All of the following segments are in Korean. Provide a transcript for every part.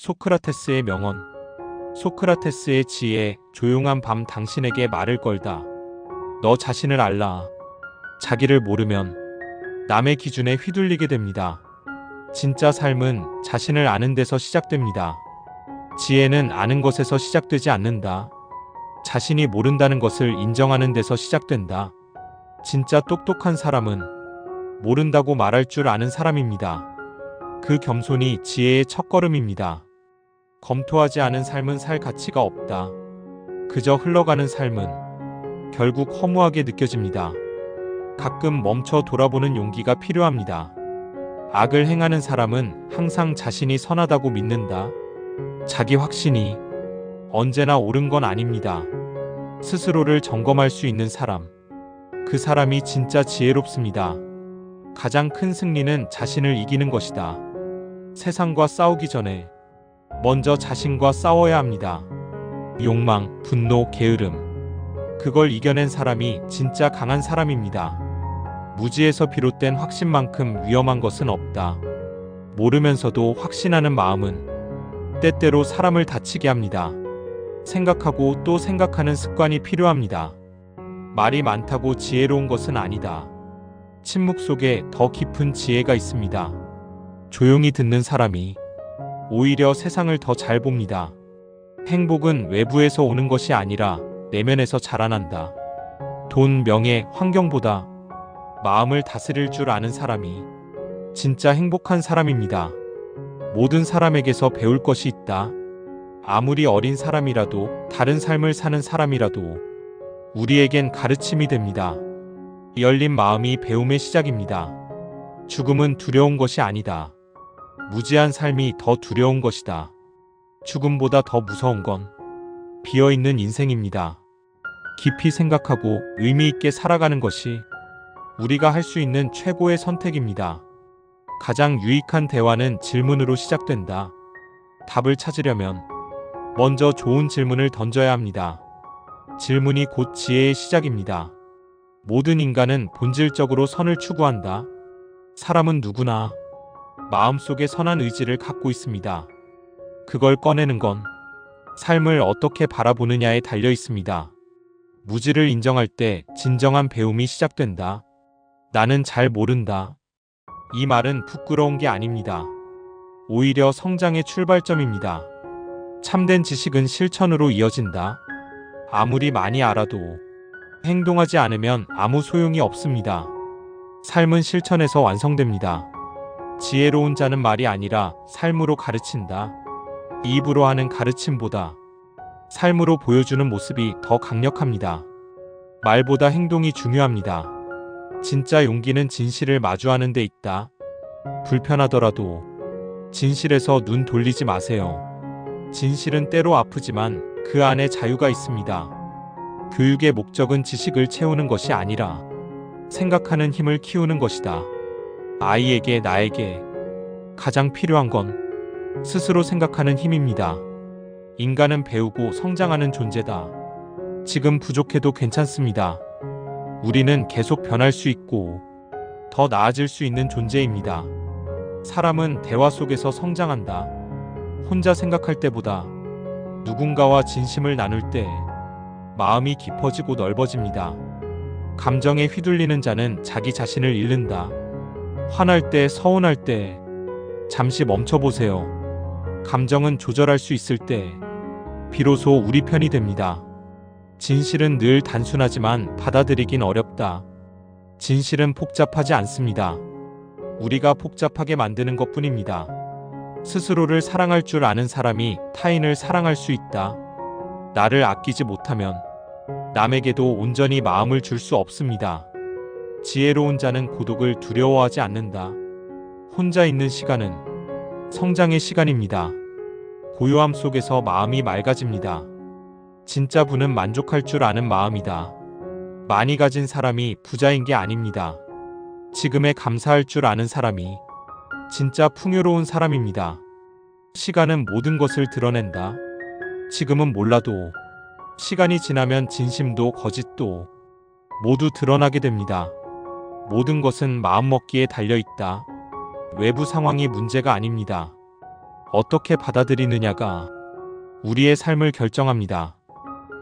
소크라테스의 명언. 소크라테스의 지혜, 조용한 밤 당신에게 말을 걸다. 너 자신을 알라. 자기를 모르면 남의 기준에 휘둘리게 됩니다. 진짜 삶은 자신을 아는 데서 시작됩니다. 지혜는 아는 것에서 시작되지 않는다. 자신이 모른다는 것을 인정하는 데서 시작된다. 진짜 똑똑한 사람은 모른다고 말할 줄 아는 사람입니다. 그 겸손이 지혜의 첫걸음입니다. 검토하지 않은 삶은 살 가치가 없다. 그저 흘러가는 삶은 결국 허무하게 느껴집니다. 가끔 멈춰 돌아보는 용기가 필요합니다. 악을 행하는 사람은 항상 자신이 선하다고 믿는다. 자기 확신이 언제나 옳은 건 아닙니다. 스스로를 점검할 수 있는 사람. 그 사람이 진짜 지혜롭습니다. 가장 큰 승리는 자신을 이기는 것이다. 세상과 싸우기 전에 먼저 자신과 싸워야 합니다. 욕망, 분노, 게으름. 그걸 이겨낸 사람이 진짜 강한 사람입니다. 무지에서 비롯된 확신만큼 위험한 것은 없다. 모르면서도 확신하는 마음은 때때로 사람을 다치게 합니다. 생각하고 또 생각하는 습관이 필요합니다. 말이 많다고 지혜로운 것은 아니다. 침묵 속에 더 깊은 지혜가 있습니다. 조용히 듣는 사람이 오히려 세상을 더 잘 봅니다. 행복은 외부에서 오는 것이 아니라 내면에서 자라난다. 돈, 명예, 환경보다 마음을 다스릴 줄 아는 사람이 진짜 행복한 사람입니다. 모든 사람에게서 배울 것이 있다. 아무리 어린 사람이라도 다른 삶을 사는 사람이라도 우리에겐 가르침이 됩니다. 열린 마음이 배움의 시작입니다. 죽음은 두려운 것이 아니다. 무지한 삶이 더 두려운 것이다. 죽음보다 더 무서운 건 비어있는 인생입니다. 깊이 생각하고 의미 있게 살아가는 것이 우리가 할 수 있는 최고의 선택입니다. 가장 유익한 대화는 질문으로 시작된다. 답을 찾으려면 먼저 좋은 질문을 던져야 합니다. 질문이 곧 지혜의 시작입니다. 모든 인간은 본질적으로 선을 추구한다. 사람은 누구나 마음속에 선한 의지를 갖고 있습니다. 그걸 꺼내는 건 삶을 어떻게 바라보느냐에 달려 있습니다. 무지를 인정할 때 진정한 배움이 시작된다. 나는 잘 모른다. 이 말은 부끄러운 게 아닙니다. 오히려 성장의 출발점입니다. 참된 지식은 실천으로 이어진다. 아무리 많이 알아도 행동하지 않으면 아무 소용이 없습니다. 삶은 실천에서 완성됩니다. 지혜로운 자는 말이 아니라 삶으로 가르친다. 입으로 하는 가르침보다 삶으로 보여주는 모습이 더 강력합니다. 말보다 행동이 중요합니다. 진짜 용기는 진실을 마주하는 데 있다. 불편하더라도 진실에서 눈 돌리지 마세요. 진실은 때로 아프지만 그 안에 자유가 있습니다. 교육의 목적은 지식을 채우는 것이 아니라 생각하는 힘을 키우는 것이다. 아이에게 나에게 가장 필요한 건 스스로 생각하는 힘입니다. 인간은 배우고 성장하는 존재다. 지금 부족해도 괜찮습니다. 우리는 계속 변할 수 있고 더 나아질 수 있는 존재입니다. 사람은 대화 속에서 성장한다. 혼자 생각할 때보다 누군가와 진심을 나눌 때 마음이 깊어지고 넓어집니다. 감정에 휘둘리는 자는 자기 자신을 잃는다. 화날 때, 서운할 때, 잠시 멈춰보세요. 감정은 조절할 수 있을 때, 비로소 우리 편이 됩니다. 진실은 늘 단순하지만 받아들이긴 어렵다. 진실은 복잡하지 않습니다. 우리가 복잡하게 만드는 것 뿐입니다. 스스로를 사랑할 줄 아는 사람이 타인을 사랑할 수 있다. 나를 아끼지 못하면 남에게도 온전히 마음을 줄 수 없습니다. 지혜로운 자는 고독을 두려워하지 않는다. 혼자 있는 시간은 성장의 시간입니다. 고요함 속에서 마음이 맑아집니다. 진짜 부는 만족할 줄 아는 마음이다. 많이 가진 사람이 부자인 게 아닙니다. 지금에 감사할 줄 아는 사람이 진짜 풍요로운 사람입니다. 시간은 모든 것을 드러낸다. 지금은 몰라도 시간이 지나면 진심도 거짓도 모두 드러나게 됩니다. 모든 것은 마음먹기에 달려 있다. 외부 상황이 문제가 아닙니다. 어떻게 받아들이느냐가 우리의 삶을 결정합니다.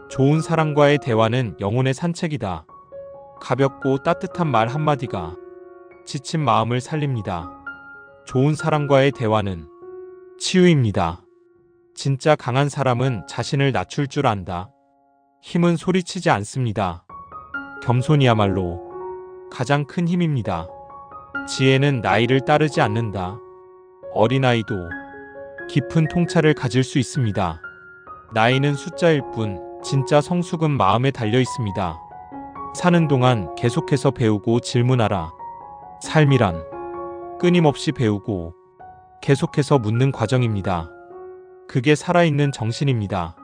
좋은 사람과의 대화는 영혼의 산책이다. 가볍고 따뜻한 말 한마디가 지친 마음을 살립니다. 좋은 사람과의 대화는 치유입니다. 진짜 강한 사람은 자신을 낮출 줄 안다. 힘은 소리치지 않습니다. 겸손이야말로 가장 큰 힘입니다. 지혜는 나이를 따르지 않는다. 어린아이도 깊은 통찰을 가질 수 있습니다. 나이는 숫자일 뿐 진짜 성숙은 마음에 달려 있습니다. 사는 동안 계속해서 배우고 질문하라. 삶이란 끊임없이 배우고 계속해서 묻는 과정입니다. 그게 살아있는 정신입니다.